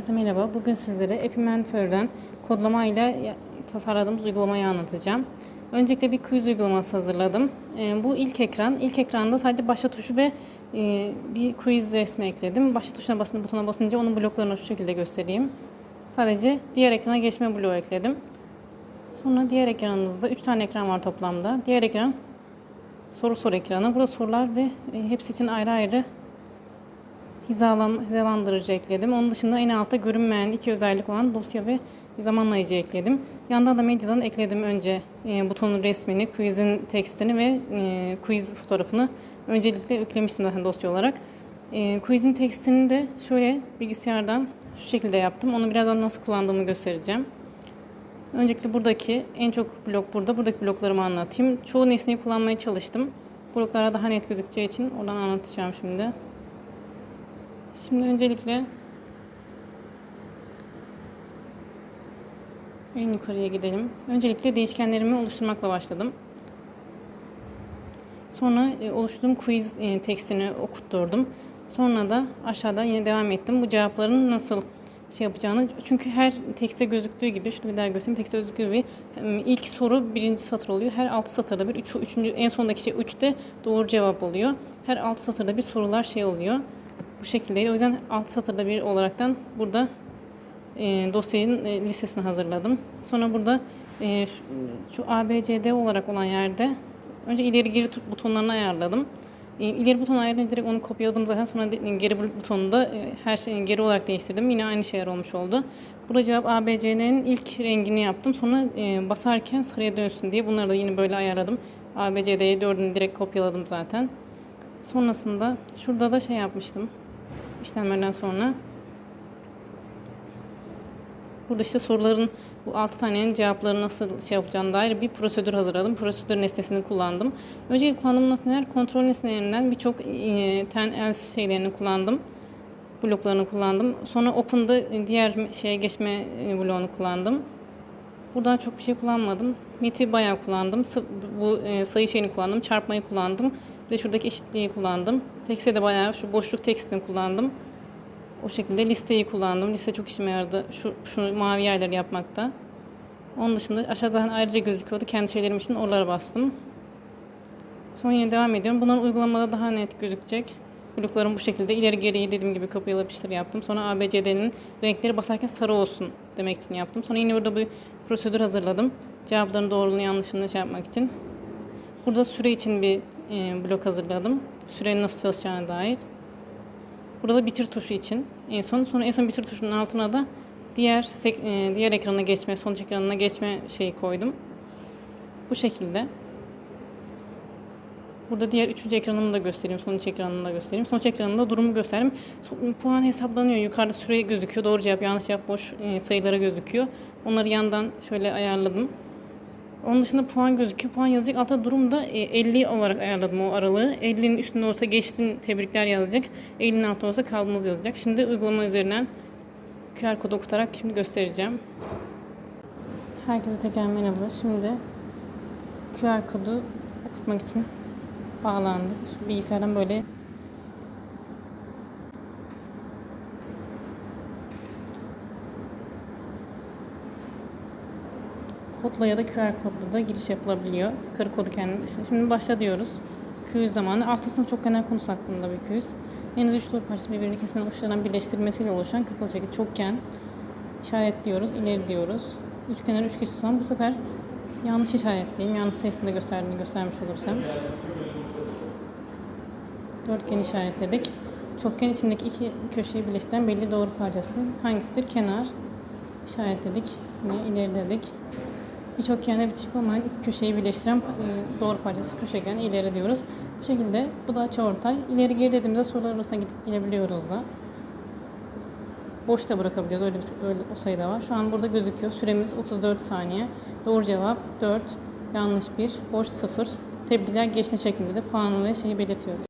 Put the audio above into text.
Herkese merhaba. Bugün sizlere Epimentor'dan kodlamayla ya- tasarladığımız uygulamayı anlatacağım. Öncelikle bir quiz uygulaması hazırladım. Ee, bu ilk ekran. İlk ekranda sadece başla tuşu ve e, bir quiz resmi ekledim. Başla tuşuna basın, butona basınca onun bloklarını şu şekilde göstereyim. Sadece diğer ekrana geçme bloğu ekledim. Sonra diğer ekranımızda 3 tane ekran var toplamda. Diğer ekran soru soru ekranı. Burada sorular ve e, hepsi için ayrı ayrı hizalam, hizalandırıcı ekledim. Onun dışında en altta görünmeyen iki özellik olan dosya ve zamanlayıcı ekledim. Yandan da medyadan ekledim önce e, butonun resmini, quizin tekstini ve e, quiz fotoğrafını öncelikle yüklemiştim zaten dosya olarak. E, quizin tekstini de şöyle bilgisayardan şu şekilde yaptım. Onu birazdan nasıl kullandığımı göstereceğim. Öncelikle buradaki en çok blok burada. Buradaki bloklarımı anlatayım. Çoğu nesneyi kullanmaya çalıştım. Bloklara daha net gözükeceği için oradan anlatacağım şimdi. Şimdi öncelikle en yukarıya gidelim. Öncelikle değişkenlerimi oluşturmakla başladım. Sonra e, oluşturduğum quiz e, tekstini okutturdum. Sonra da aşağıda yine devam ettim. Bu cevapların nasıl şey yapacağını. Çünkü her tekste gözüktüğü gibi, şunu bir daha göstereyim. Tekste gözüktüğü gibi ilk soru birinci satır oluyor. Her altı satırda bir, üç, üçüncü, en sondaki şey üçte doğru cevap oluyor. Her altı satırda bir sorular şey oluyor bu şekildeydi. O yüzden alt satırda bir olaraktan burada e, dosyanın e, listesini hazırladım. Sonra burada e, şu, şu ABCD olarak olan yerde önce ileri geri butonlarını ayarladım. E, ileri buton ayarını direkt onu kopyaladım zaten. Sonra de, geri butonunu da e, her şeyi geri olarak değiştirdim. Yine aynı şeyler olmuş oldu. Burada cevap ABCD'nin ilk rengini yaptım. Sonra e, basarken sarıya dönsün diye bunları da yine böyle ayarladım. ABCD'yi dördünü direkt kopyaladım zaten. Sonrasında şurada da şey yapmıştım işlemlerden sonra. Burada işte soruların bu 6 tanenin cevapları nasıl şey yapacağına dair bir prosedür hazırladım. Prosedür nesnesini kullandım. Öncelikle kullandığım nesneler kontrol nesnelerinden birçok e, ten else şeylerini kullandım. Bloklarını kullandım. Sonra open'da diğer şeye geçme e, bloğunu kullandım. Buradan çok bir şey kullanmadım. Meti bayağı kullandım. Bu e, sayı şeyini kullandım. Çarpmayı kullandım. Bir de şuradaki eşitliği kullandım. Tekste de bayağı şu boşluk tekstini kullandım. O şekilde listeyi kullandım. Liste çok işime yaradı. Şu, şu mavi yerleri yapmakta. Onun dışında aşağıda zaten ayrıca gözüküyordu. Kendi şeylerim için oralara bastım. Sonra yine devam ediyorum. Bunların uygulamada daha net gözükecek. Bloklarım bu şekilde. ileri geriyi dediğim gibi kapıya yapıştır yaptım. Sonra ABCD'nin renkleri basarken sarı olsun demek için yaptım. Sonra yine burada bir prosedür hazırladım. Cevapların doğruluğunu yanlışını şey yapmak için. Burada süre için bir blok hazırladım. Sürenin nasıl çalışacağına dair. Burada bitir tuşu için en son. Sonra en son bitir tuşunun altına da diğer e, diğer ekrana geçme, sonuç ekranına geçme şeyi koydum. Bu şekilde. Burada diğer üçüncü ekranımı da göstereyim. Sonuç ekranını da göstereyim. Sonuç ekranında durumu göstereyim. Puan hesaplanıyor. Yukarıda süre gözüküyor. Doğru cevap, yanlış cevap, boş e, sayılara gözüküyor. Onları yandan şöyle ayarladım. Onun dışında puan gözüküyor. Puan yazacak. Altta durumda 50 olarak ayarladım o aralığı. 50'nin üstünde olsa geçtin tebrikler yazacak. 50'nin altında olsa kaldınız yazacak. Şimdi uygulama üzerinden QR kodu okutarak şimdi göstereceğim. Herkese tekrar merhaba. Şimdi QR kodu okutmak için bağlandık. Şu bilgisayardan böyle kodla ya da QR kodla da giriş yapılabiliyor. Kır kodu kendim. Şimdi başla diyoruz. Quiz zamanı. Altı sınıf çok genel konusu hakkında bir quiz. En az 3 doğru parçası birbirini kesmeden uçlarından birleştirilmesiyle oluşan kapalı şekilde çokgen işaretliyoruz. ileri diyoruz. Üçgener üç kesiyorsam bu sefer yanlış işaretleyeyim. Yanlış sayısını gösterdiğini göstermiş olursam. Dörtgen işaretledik. Çokgen içindeki iki köşeyi birleştiren belli doğru parçasının hangisidir? Kenar işaretledik. Yine ileri dedik. Bir çokgende bitişik olmayan iki köşeyi birleştiren e, doğru parçası köşegen ileri diyoruz. Bu şekilde bu da açıortay. İleri geri dediğimizde sorular arasında gidip gelebiliyoruz da. Boş da bırakabiliyoruz. Öyle, bir, öyle o sayı da var. Şu an burada gözüküyor. Süremiz 34 saniye. Doğru cevap 4, yanlış 1, boş 0. Tebrikler geçti şeklinde de puanı ve şeyi belirtiyoruz.